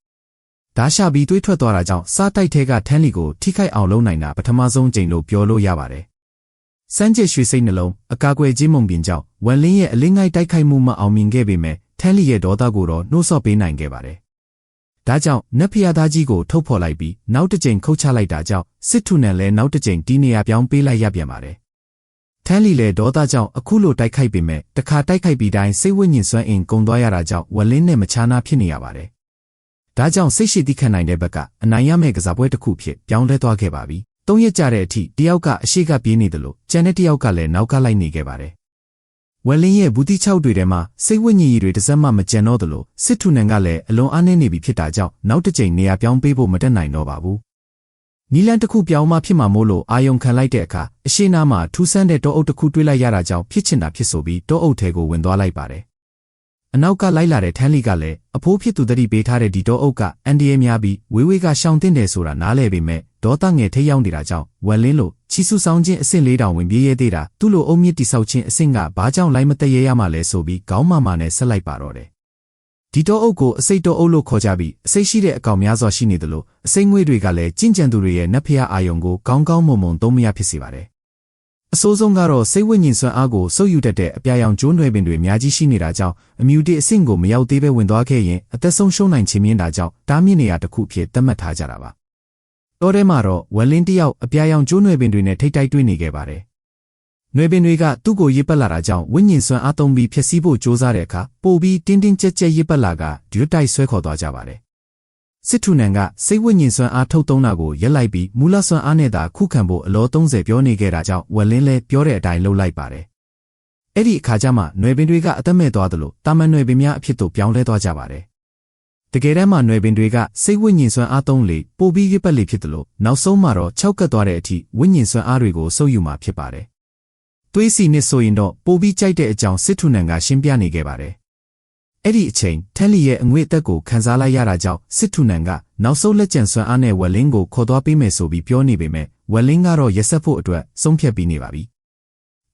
ဓာရှာပြီးတွေးထွက်သွားတာကြောင့်စားတိုက်ထဲကထန်းလီကိုထိခိုက်အောင်လုပ်နိုင်တာပထမဆုံးကြိမ်လို့ပြောလို့ရပါတယ်။စမ်းကျစ်ရွှေစိတ်နှလုံးအကာအကွယ်ခြင်းမုံပြင်ကြောင့်ဝမ်လင်းရဲ့အလင်းငိုက်တိုက်ခိုက်မှုမအောင်မြင်ခဲ့ပေမဲ့ထန်းလီရဲ့ဒေါသကိုတော့နှိုးဆော့ပေးနိုင်ခဲ့ပါတယ်။ဒါကြောင့်နတ်ဖျားသားကြီးကိုထုတ်ဖော်လိုက်ပြီးနောက်တစ်ကြိမ်ခုတ်ချလိုက်တာကြောင့်စစ်ထုနဲ့လည်းနောက်တစ်ကြိမ်တီးနေရပြောင်းပေးလိုက်ရပြန်ပါတယ်။ထန်းလီလည်းဒေါသကြောင့်အခုလိုတိုက်ခိုက်ပေမဲ့တခါတိုက်ခိုက်ပြီးတိုင်းစိတ်ဝိညာဉ်စွမ်းအင်ကုံသွားရတာကြောင့်ဝလင်းနဲ့မချာနာဖြစ်နေရပါတယ်။ ဒါကြောင့်စိတ်ရှိသည့်ခံနိုင်တဲ့ဘက်ကအနိုင်ရမယ့်ကစားပွဲတစ်ခုဖြစ်ပြောင်းလဲသွားခဲ့ပါပြီ။သုံးရက်ကြာတဲ့အထိတယောက်ကအရှိကပြေးနေတယ်လို့ကျန်တဲ့တယောက်ကလည်းနောက်ကလိုက်နေခဲ့ပါတယ်။ဝက်လင်းရဲ့ဘူးတိချောက်တွေထဲမှာစိတ်ဝိညာဉ်တွေတစ်စက်မှမကြံတော့သလိုစစ်ထုနန်ကလည်းအလွန်အားနည်းနေပြီဖြစ်တာကြောင့်နောက်တစ်ကြိမ်နေရာပြောင်းပေးဖို့မတက်နိုင်တော့ပါဘူး။နီလန်တစ်ခုပြောင်းမှဖြစ်မှာမို့လို့အာယုံခံလိုက်တဲ့အခါအရှိနာမှာထူးဆန်းတဲ့တောအုပ်တစ်ခုတွေးလိုက်ရတာကြောင့်ဖြစ်ချင်တာဖြစ်ဆိုပြီးတောအုပ်ထဲကိုဝင်သွားလိုက်ပါတယ်။ အနောက်ကလိုက်လာတဲ့ထန်းလီကလည်းအဖိုးဖြစ်သူတတိပေးထားတဲ့ဒီတောအုပ်ကအန်ဒီရဲများပြီးဝေးဝေးကရှောင်တင်တယ်ဆိုတာနားလည်ပေမဲ့ဒေါသငယ်ထိရောက်နေတာကြောင့်ဝက်လင်းလို့ချီဆူဆောင်ခြင်းအဆင့်လေးတောင်ဝင်ပြေးရဲသေးတာသူ့လိုအုံမြင့်တိဆောက်ခြင်းအဆင့်ကဘာကြောင့်လိုက်မတည့်ရရမှလဲဆိုပြီးခေါင်းမာမာနဲ့ဆက်လိုက်ပါတော့တယ်ဒီတောအုပ်ကိုအစိတ်တောအုပ်လို့ခေါ်ကြပြီးအစိတ်ရှိတဲ့အကောင်များစွာရှိနေတယ်လို့အစိတ်ငွေတွေကလည်းကျင့်ကြံသူတွေရဲ့နတ်ဖျားအာယုံကိုကောင်းကောင်းမွန်မွန်သုံးမရဖြစ်စေပါတယ် အဆိုးဆုံးကတော့စိတ်ဝိညာဉ်စွမ်းအားကိုစုပ်ယူတတ်တဲ့အပြာရောင်ကျိုးနွယ်ပင်တွေအများကြီးရှိနေတာကြောင့်အမြူတီအဆင့်ကိုမရောက်သေးပဲဝင်သွားခဲ့ရင်အသက်ဆုံးရှုံးနိုင်ခြင်းမြင်တာကြောင့်တားမြစ်နေရတစ်ခုဖြစ်သတ်မှတ်ထားကြတာပါတောထဲမှာတော့ဝက်လင်းတယောက်အပြာရောင်ကျိုးနွယ်ပင်တွေနဲ့ထိတ်တိုက်တွေ့နေခဲ့ပါတယ်။နွယ်ပင်တွေကသူ့ကိုရစ်ပတ်လာတာကြောင့်ဝိညာဉ်စွမ်းအားသုံးပြီးဖျက်ဆီးဖို့ကြိုးစားတဲ့အခါပိုပြီးတင်းတင်းကြပ်ကြပ်ရစ်ပတ်လာကဒွတ်တိုက်ဆွဲခေါ်သွားကြပါတယ်။ စစ်ထုနန်ကစိတ်ဝိညာဉ်စွမ်းအားထုတ်သုံးတာကိုရက်လိုက်ပြီးမူလစွမ်းအားနဲ့သာခုခံဖို့အလော30ပြောနေခဲ့တာကြောင့်ဝက်လင်းလဲပြောတဲ့အတိုင်းလှုပ်လိုက်ပါတယ်။အဲ့ဒီအခါကျမှနွယ်ပင်တွေကအသက်မဲ့သွားသလိုတာမန်နွယ်ပင်များအဖြစ်သို့ပြောင်းလဲသွားကြပါတယ်တကယ်တမ်းမှာຫນွယ်ပင်တွေကစိတ်ဝိညာဉ်စွမ်းအားသုံးလေပိုပြီးရစ်ပတ်လေဖြစ်တယ်လို့နောက်ဆုံးမှာတော့၆ကတ်သွားတဲ့အထိဝိညာဉ်စွမ်းအားတွေကိုစုပ်ယူမှာဖြစ်ပါတယ်။သွေးစီနစ်ဆိုရင်တော့ပိုပြီးကြိုက်တဲ့အကြောင်းစစ်ထုနန်ကရှင်းပြနေခဲ့ပါတယ်။ အဲ့ဒီအချိန်ထက်လီရဲ့အငွေအသက်ကိုခံစားလိုက်ရတာကြောင့်စစ်ထုနန်ကနောက်ဆုံးလက်ကျန်စွမ်းအားနဲ့ဝက်လင်းကိုခေါ်သွားပေးမယ်ဆိုပြီးပြောနေပေမဲ့ဝက်လင်းကတော့ရက်ဆက်ဖို့အတွက်ဆုံးဖြတ်ပြီးနေပါပြီ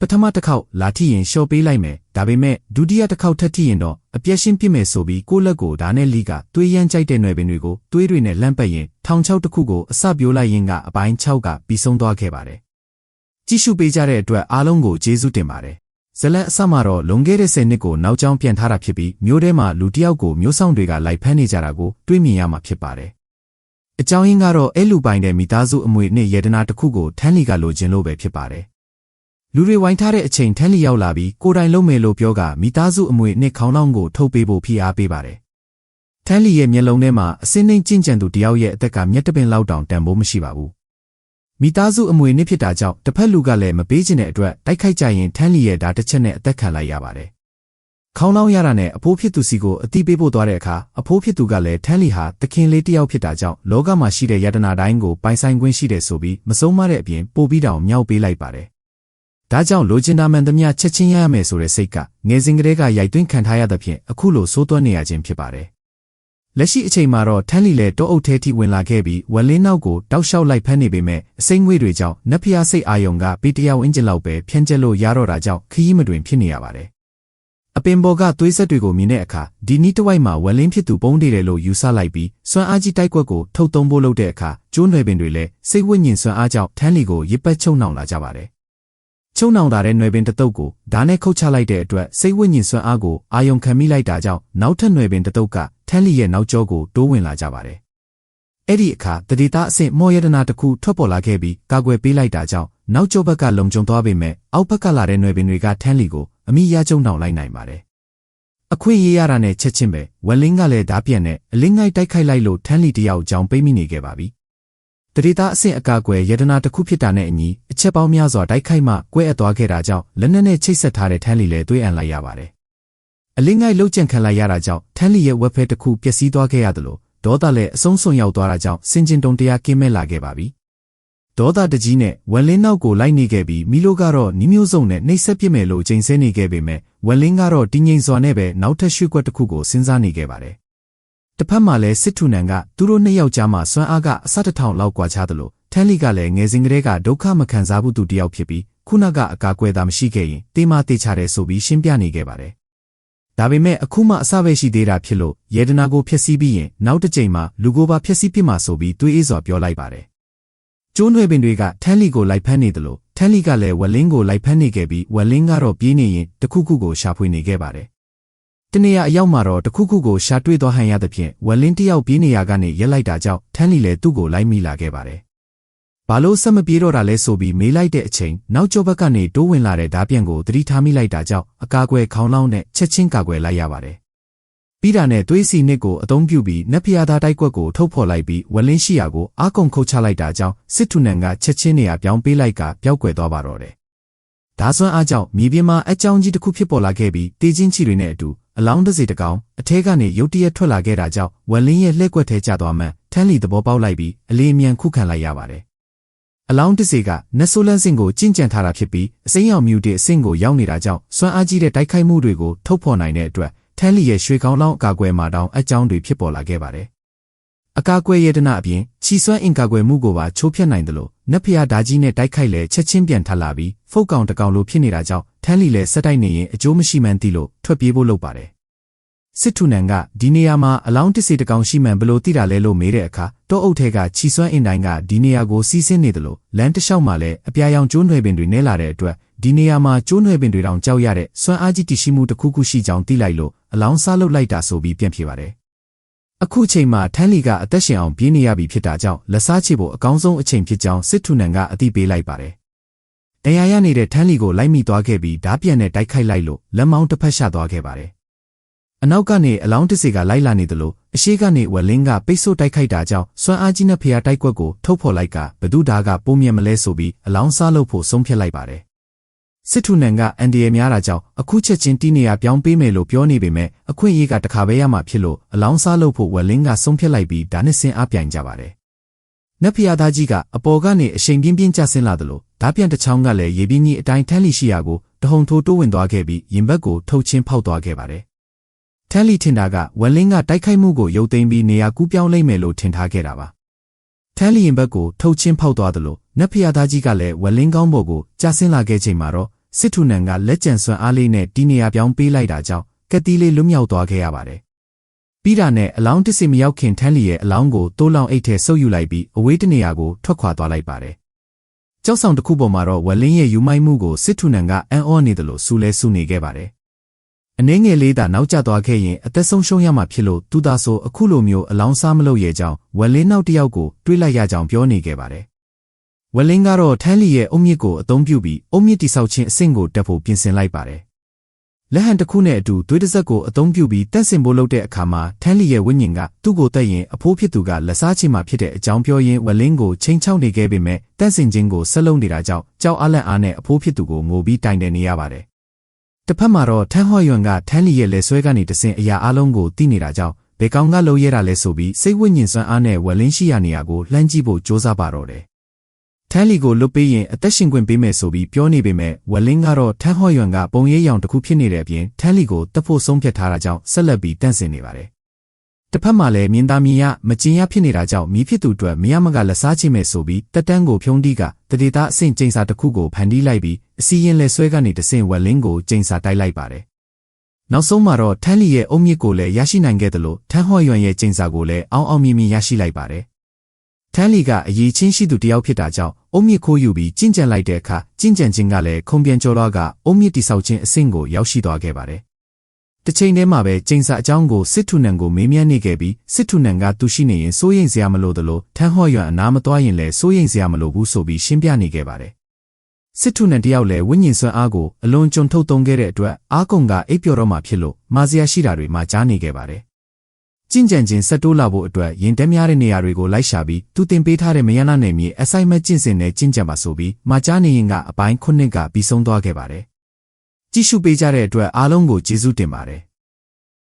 ပထမတစ်ခေါက်လာထိရင်လျှော့ပေးလိုက်မယ်ဒါပေမဲ့ဒုတိယတစ်ခေါက်ထပ်ထိရင်တော့အပြက်ရှင်းပြစ်မယ်ဆိုပြီးကိုလက်ကိုဒါနဲ့လီကသွေးရမ်းကြိုက်တဲ့နယ်ပင်တွေကိုသွေးတွေနဲ့လန့်ပတ်ရင်ထောင်ချောက်တစ်ခုကိုအစပြိုးလိုက်ရင်ကအပိုင်း6ကပြီးဆုံးသွားခဲ့ပါတယ်ကြည့်ရှုပေးကြတဲ့အတွက်အားလုံးကိုကျေးဇူးတင်ပါတယ် ဇလန်အစမှာတော့လွန်ခဲ့တဲ့10နှစ်ကိုနောက်ကျောင်းပြန်ထားတာဖြစ်ပြီးမျိုးထဲမှာလူတစ်ယောက်ကိုမျိုးဆောင်တွေကလိုက်ဖမ်းနေကြတာကိုတွေးမြင်ရမှာဖြစ်ပါတယ်အကြောင်းရင်းကတော့အဲလူပိုင်တဲ့မိသားစုအမွေနဲ့ယေဒနာတစ်ခုကိုထန်းလီကလိုချင်လို့ပဲဖြစ်ပါတယ်လူတွေဝိုင်းထားတဲ့အချိန်ထန်းလီရောက်လာပြီးကိုတိုင်လုံးမယ်လို့ပြောကမိသားစုအမွေနှစ်ခေါင်းလောင်းကိုထုတ်ပေးဖို့ဖိအားပေးပါတယ်။ထန်းလီရဲ့မျက်လုံးထဲမှာအစင်းနှိမ်ကျင့်ကြံသူတယောက်ရဲ့အသက်ကမျက်တပင်လောက်တောင်တန်ဖိုးမရှိပါဘူး။ မိသားစုအမွေနှစ်ဖြစ်တာကြောင့်တစ်ဖက်လူကလည်းမပေးချင်တဲ့အတွက်တိုက်ခိုက်ကြရင်ထန်းလီရဲ့ဓာတ်တစ်ချက်နဲ့အသက်ခံလိုက်ရပါတယ်။ခေါင်းလောင်းရတာနဲ့အဖိုးဖြစ်သူစီကိုအတိပေးဖို့သွားတဲ့အခါအဖိုးဖြစ်သူကလည်းထန်းလီဟာတခင်လေးတယောက်ဖြစ်တာကြောင့်လောကမှာရှိတဲ့ယတနာတိုင်းကိုပိုင်ဆိုင်ခွင့်ရှိတယ်ဆိုပြီးမဆုံးမတဲ့အပြင်ပို့ပြီးတောင်မြောက်ပေးလိုက်ပါတယ်။ဒါကြောင့်လိုချင်တာမှန်သမျှချက်ချင်းရရမယ်ဆိုတဲ့စိတ်ကငယ်စဉ်ကတည်းကရိုက်သွင်းခံထားရသဖြင့်အခုလိုစိုးသွက်နေရခြင်းဖြစ်ပါတယ်။ လက်ရှိအချိန်မှာတော့ထန်းလီလည်းတောအုပ်ထဲထိဝင်လာခဲ့ပြီးဝက်လင်းနောက်ကိုတောက်လျှောက်လိုက်ဖမ်းနေပေမဲ့အစိမ့်ငွေတွေကြောင့်နတ်ဖျားစိတ်အာယုံကပေတယောက်အင်ဂျင်လောက်ပဲဖြန်းကျက်လို့ရတော့တာကြောင့်ခရီးမတွင်ဖြစ်နေရပါတယ်။အပင်ပေါ်ကသွေးဆက်တွေကိုမြင်တဲ့အခါဒီနီးတစ်ဝိုက်မှာဝက်လင်းဖြစ်သူပုံးနေတယ်လို့ယူဆလိုက်ပြီးစွမ်းအားကြီးတိုက်ကွက်ကိုထုတ်သုံးဖို့လုပ်တဲ့အခါကျိုးနွယ်ပင်တွေလည်းစိတ်ဝိညာဉ်စွမ်းအားကြောင့်ထန်းလီကိုရစ်ပတ်ချုံနှောင်လာကြပါတယ်ချုံနှောင်တာတဲ့ຫນွယ်ပင်တစ်တုပ်ကိုဓာနဲ့ခုတ်ချလိုက်တဲ့အတွက်စိတ်ဝိညာဉ်စွမ်းအားကိုအာယုံခံမိလိုက်တာကြောင့်နောက်ထပ်ຫນွယ်ပင်တစ်တုပ်က ထန်းလီရဲ့နောက်ကျောကိုတိုးဝင်လာကြပါတယ်။အဲ့ဒီအခါတတိသားအဆင့်မော်ရတနာတစ်ခုထွက်ပေါ်လာခဲ့ပြီးကာကွယ်ပေးလိုက်တာကြောင့်နောက်ကျောဘက်ကလုံခြုံသွားပေမဲ့အောက်ဘက်ကလာတဲ့ຫນွယ်ပင်တွေကထန်းလီကိုအမိရကျုံနှောင်လိုက်နိုင်ပါတယ်။အခွင့်အရေးရတာနဲ့ချက်ချင်းပဲဝက်လင်းကလည်းဓာပြက်နဲ့အလင်းငိုက်တိုက်ခိုက်လိုက်လို့ထန်းလီတယောက်ကြောင်ပိတ်မိနေခဲ့ပါပြီ။တရေသားအဆင့်အကာအကွယ်ယတနာတစ်ခုဖြစ်တာနဲ့အညီအချက်ပေါင်းများစွာတိုက်ခိုက်မှကွဲအပ်သွားခဲ့တာကြောင့်လက်နက်နဲ့ချိတ်ဆက်ထားတဲ့ထန်းလီလည်းတွေးအံလိုက်ရပါတယ်။ အလင်းငိုက်လှုပ်ကြံခံလိုက်ရတာကြောင့်ထန်းလီရဲ့ဝက်ဖဲတစ်ခုပျက်စီးသွားခဲ့ရတယ်လို့ဒေါသလည်းအဆုံးစွန်ရောက်သွားတာကြောင့်စင်ကျင်တုံတရားကင်းမဲ့လာခဲ့ပါပြီ။ဒေါသတကြီးနဲ့ဝက်လင်းနောက်ကိုလိုက်နေခဲ့ပြီးမီလိုကတော့နီးမျိုးစုံနဲ့နှိပ်စက်ပစ်မယ်လို့ချိန်ဆနေခဲ့ပေမဲ့ဝက်လင်းကတော့တင်းငိမ်စွာနဲ့ပဲနောက်ထပ်ရွှေ့ကွက်တစ်ခုကိုစဉ်းစားနေခဲ့ပါတယ်။တစ်ဖက်မှာလည်းစစ်ထုနန်ကသူတို့နှစ်ယောက်ကြားမှာစွမ်းအားကအစတစ်ထောင်လောက်ကွာခြားသလိုထန်းလီကလည်းငယ်စဉ်ကတည်းကဒုက္ခမခံစားဘူးသူတယောက်ဖြစ်ပြီးခုနကအကာအကွယ်သာမရှိခဲ့ရင်တေးမတေးချတယ်ဆိုပြီးရှင်းပြနေခဲ့ပါတယ်။ ဒါပေမဲ့အခုမှအစပဲရှိသေးတာဖြစ်လို့ယေဒနာကိုဖျက်ဆီးပြီးရင်နောက်တစ်ကြိမ်မှလူကိုပါဖျက်ဆီးပြစ်မှာဆိုပြီးတွေးအေးစွာပြောလိုက်ပါတယ်။ကျိုးနွယ်ပင်တွေကထန်းလီကိုလိုက်ဖမ်းနေတယ်လို့ထန်းလီကလည်းဝက်လင်းကိုလိုက်ဖမ်းနေခဲ့ပြီးဝက်လင်းကတော့ပြေးနေရင်တခုခုကိုရှာဖွေနေခဲ့ပါတယ်။တနေရာအရောက်မှာတော့တခုခုကိုရှာတွေ့သွားဟန်ရသဖြင့်ဝက်လင်းတယောက်ပြေးနေရကနေရက်လိုက်တာကြောင့်ထန်းလီလည်းသူ့ကိုလိုက်မိလာခဲ့ပါတယ်။ ဘာလို့ဆက်မပြေးတော့တာလဲဆိုပြီးမေးလိုက်တဲ့အချိန်နောက်ကျောဘက်ကနေတိုးဝင်လာတဲ့ဓာပြန်ကိုသတိထားမိလိုက်တာကြောင့်အကာအကွယ်ခေါင်းလောင်းနဲ့ချက်ချင်းကာကွယ်လိုက်ရပါတယ်။ပြီးတာနဲ့သွေးစီနစ်ကိုအသုံးပြုပြီးနက်ဖျားသားတိုက်ကွက်ကိုထုတ်ဖော်လိုက်ပြီးဝက်လင်းရှိရာကိုအာကုံခုတ်ချလိုက်တာကြောင့်စစ်ထုနန်ကချက်ချင်းနေရာပြောင်းပေးလိုက်ကပျောက်ကွယ်သွားပါတော့တယ်။ဒါဆွမ်းအားကြောင့်မြေပြင်မှာအကြောင်းကြီးတစ်ခုဖြစ်ပေါ်လာခဲ့ပြီးတေးချင်းချီတွေနဲ့အတူအလောင်းတစ်စီတကောင်အထဲကနေရုတ်တရက်ထွက်လာခဲ့တာကြောင့်ဝက်လင်းရဲ့လှည့်ကွက်ထဲကျသွားမှထန်းလီသဘောပေါက်လိုက်ပြီးအလေးအမြန်ခုခံလိုက်ရပါတယ်။ အလောင်းတစ်စီကနက်ဆိုလန်စင်ကိုကျင့်ကြံထားတာဖြစ်ပြီးအစိမ်းရောင်မြူတဲ့အဆင့်ကိုရောက်နေတာကြောင့်စွမ်းအားကြီးတဲ့တိုက်ခိုက်မှုတွေကိုထုတ်ဖော်နိုင်တဲ့အတွက်ထန်းလီရဲ့ရွှေကောင်းလောင်းအကာအကွယ်မှာတောင်အကြောင်းတွေဖြစ်ပေါ်လာခဲ့ပါတယ်။အကာအကွယ်ယေတနာအပြင်ချီစွမ်းအင်ကာကွယ်မှုကိုပါချိုးဖျက်နိုင်တယ်လို့နက်ဖျားဓာကြီးနဲ့တိုက်ခိုက်လဲချက်ချင်းပြန်ထလာပြီးဖုတ်ကောင်တကောင်လိုဖြစ်နေတာကြောင့်ထန်းလီလည်းစက်တိုက်နေရင်အကျိုးမရှိမှန်းသိလို့ထွက်ပြေးဖို့လုပ်ပါတယ်။ စစ်ထုနန်ကဒီနေရာမှာအလောင်းတစ်စီတကောင်ရှိမှန်ဘလို့သိတာလဲလို့မေးတဲ့အခါတောအုပ်ထဲကချီစွမ်းအင်တိုင်းကဒီနေရာကိုစီးဆင်းနေတယ်လို့လမ်းတစ်လျှောက်မှာလည်းအပြာရောင်ကျိုးနွယ်ပင်တွေနဲလာတဲ့အတွက်ဒီနေရာမှာကျိုးနွယ်ပင်တွေတောင်ကြောက်ရတဲ့စွမ်းအားကြီးတရှိမှုတစ်ခုခုရှိကြောင်းသိလိုက်လို့အလောင်းစားလုပ်လိုက်တာဆိုပြီးပြန်ပြေပါတယ်။အခုချိန်မှာထန်းလီကအသက်ရှင်အောင်ပြေးနေရပြီဖြစ်တာကြောင့်လက်စားချေဖို့အကောင်းဆုံးအချိန်ဖြစ်ကြောင်းစစ်ထုနန်ကအသိပေးလိုက်ပါတယ်။တရားရနေတဲ့ထန်းလီကိုလိုက်မိသွားခဲ့ပြီးဓာပြန်နဲ့တိုက်ခိုက်လိုက်လို့လက်မောင်းတစ်ဖက်ရှသွားခဲ့ပါတယ်။ အနောက်ကနေအလောင်းတစ်စီကလိုက်လာနေတယ်လို့အရှိကနေဝက်လင်းကပိတ်ဆို့တိုက်ခိုက်တာကြောင့်စွမ်းအားကြီးတဲ့ဖျားတိုက်ကွက်ကိုထုတ်ဖော်လိုက်ကဘဒုဓာကပုံမြင်မလဲဆိုပြီးအလောင်းစားလုပ်ဖို့ဆုံးဖြတ်လိုက်ပါတယ်စစ်ထုနန်ကအန်ဒီရဲ့များတာကြောင့်အခုချက်ချင်းတီးနေရပြောင်းပေးမယ်လို့ပြောနေပေမဲ့အခွင့်အရေးကတခါပဲရမှာဖြစ်လို့အလောင်းစားလုပ်ဖို့ဝက်လင်းကဆုံးဖြတ်လိုက်ပြီးဒါနဲ့ဆင်းအားပြိုင်ကြပါတယ်။နက်ဖျားသားကြီးကအပေါ်ကနေအရှိန်ပြင်းပြင်းကျဆင်းလာတယ်လို့ဓာပြန်တစ်ချောင်းကလည်းရေပြင်းကြီးအတိုင်းထန်းလီရှိရာကိုတဟုန်ထိုးတိုးဝင်သွားခဲ့ပြီးရင်ဘက်ကိုထုတ်ချင်းဖောက်သွားခဲ့ပါတယ်။ ထန်းလီထင်တာကဝက်လင်းကတိုက်ခိုက်မှုကိုရုပ်သိမ်းပြီးနေရာကူးပြောင်းလိုက်မယ်လို့ထင်ထားခဲ့တာပါ။ထန်းလီရင်ဘက်ကိုထုတ်ချင်းဖောက်သွားတယ်လို့နက်ဖျားသားကြီးကလည်းဝက်လင်းကောင်းပေါ်ကိုကျဆင်းလာခဲ့ချိန်မှာတော့စစ်ထုနန်ကလက်ကျန်စွမ်းအားလေးနဲ့တီနေရာပြောင်းပေးလိုက်တာကြောင့်ကက်တီလေးလွတ်မြောက်သွားခဲ့ရပါတယ်။ပြီးတာနဲ့အလောင်းတစ်စီမရောက်ခင်ထန်းလီရဲ့အလောင်းကိုတိုးလောင်အိတ်ထဲဆုပ်ယူလိုက်ပြီးအဝေးတနေရာကိုထွက်ခွာသွားလိုက်ပါတယ်။ကြောက်ဆောင်တစ်ခုပေါ်မှာတော့ဝက်လင်းရဲ့ယူမိုက်မှုကိုစစ်ထုနန်ကအံ့ဩနေတယ်လို့စူလဲစူနေခဲ့ပါတယ်။ အနှင်းငယ်လေးသာနောက်ကျသွားခဲ့ရင်အသက်ဆုံးရှုံးရမှာဖြစ်လို့သူသာဆိုအခုလိုမျိုးအလောင်းစားမလုပ်ရဲကြောင်းဝက်လင်းနောက်တစ်ယောက်ကိုတွေးလိုက်ရကြောင်းပြောနေခဲ့ပါတယ်ဝက်လင်းကတော့ထန်းလီရဲ့အုံမြစ်ကိုအသုံးပြုပြီးအုံမြစ်တိဆောက်ခြင်းအဆင့်ကိုတက်ဖို့ပြင်ဆင်လိုက်ပါတယ်။လက်ဟန်တစ်ခုနဲ့အတူသွေးတစ်စက်ကိုအသုံးပြုပြီးတက်ဆင်ဖို့လုပ်တဲ့အခါမှာထန်းလီရဲ့ဝိညာဉ်ကသူ့ကိုတက်ရင်အဖိုးဖြစ်သူကလက်စားချင်မှဖြစ်တဲ့အကြောင်းပြောရင်းဝက်လင်းကိုချိန်ချောက်နေခဲ့ပေမဲ့တက်ဆင်ခြင်းကိုဆက်လုံးနေတာကြောင့်ကြောက်အားလက်အားနဲ့အဖိုးဖြစ်သူကိုငိုပြီးတိုင်တယ်နေရပါတယ်။ တစ်ဖက်မှာတော့ထန်းဟော့ယွန်ကထန်းလီရဲ့လက်ဆွဲကနေတဆင်အရာအလုံးကိုသိနေတာကြောင့်ဘယ်ကောင်ကလုံးရတာလဲဆိုပြီးစိတ်ဝိညာဉ်စွမ်းအားနဲ့ဝက်လင်းရှိရနေရကိုလှမ်းကြည့်ဖို့ကြိုးစားပါတော့တယ်ထန်းလီကိုလွတ်ပေးရင်အသက်ရှင်ခွင့်ပေးမယ်ဆိုပြီးပြောနေပေမဲ့ဝက်လင်းကတော့ထန်းဟော့ယွန်ကပုံရိပ်ရောင်တစ်ခုဖြစ်နေတဲ့အပြင်ထန်းလီကိုတပ်ဖို့ဆုံးဖြတ်ထားတာကြောင့်ဆက်လက်ပြီးတန့်စင်နေပါတယ်။ တစ်ဖက်မှာလည်းမြင်သားမြင်ရမကျင်ရဖြစ်နေတာကြောင့်မိဖြစ်သူအတွက်မရမကလက်စားချိမယ်ဆိုပြီးတက်တန်းကိုဖြုံးတီးကတတိသားအဆင့်ကျိန်စာတစ်ခုကိုဖန်တီးလိုက်ပြီးအစီရင်လဲဆွဲကနေတဆင့်ဝက်လင်းကိုကျိန်စာတိုက်လိုက်ပါတယ်။နောက်ဆုံးမှာတော့ထန်းလီရဲ့အုံမြစ်ကိုလည်းရရှိနိုင်ခဲ့တယ်လို့ထန်းဟော့ယွန်ရဲ့ကျိန်စာကိုလည်းအောင်းအောင်မြင်မြင်ရရှိလိုက်ပါတယ်ထန်းလီကအရေးချင်းရှိသူတယောက်ဖြစ်တာကြောင့်အုံမြစ်ခိုးယူပြီးကျင့်ကြံလိုက်တဲ့အခါကျင့်ကြံခြင်းကလည်းခုံပြန်ကျော်တော့ကအုံမြစ်တိဆောက်ခြင်းအဆင့်ကိုရောက်ရှိသွားခဲ့ပါတယ်။ တစ်ချိန်တည်းမှာပဲကျိန်စာအကြောင်းကိုစစ်ထုနန်ကိုမေးမြန်းနေခဲ့ပြီးစစ်ထုနန်ကသူရှိနေရင်စိုးရိမ်စရာမလိုသလိုထန်းဟော့ရွံအနာမသွားရင်လည်းစိုးရိမ်စရာမလိုဘူးဆိုပြီးရှင်းပြနေခဲ့ပါတယ်။စစ်ထုနဲ့တယောက်လည်းဝိညာဉ်စွမ်းအားကိုအလွန်ကြုံထုတ်သုံးခဲ့တဲ့အတွက်အားကုန်ကအိပ်ပျော်တော့မှဖြစ်လို့မာစရာရှိတာတွေမှကြားနေခဲ့ပါတယ်။ကြင်ကြံချင်းဆက်တိုးလာဖို့အတွက်ရင်တက်များတဲ့နေရာတွေကိုလိုက်ရှာပြီးသူတင်ပေးထားတဲ့မယနာနယ်မြေ assignment ကျင့်စဉ်နဲ့ကျင့်ကြံပါဆိုပြီးမာကြားနေရင်ကအပိုင်းခုနှစ်ကပြီးဆုံးသွားခဲ့ပါတယ်။ ကြည့်ရှုပေးကြတဲ့အတွက်အားလုံးကိုကျေးဇူးတင်ပါတယ်။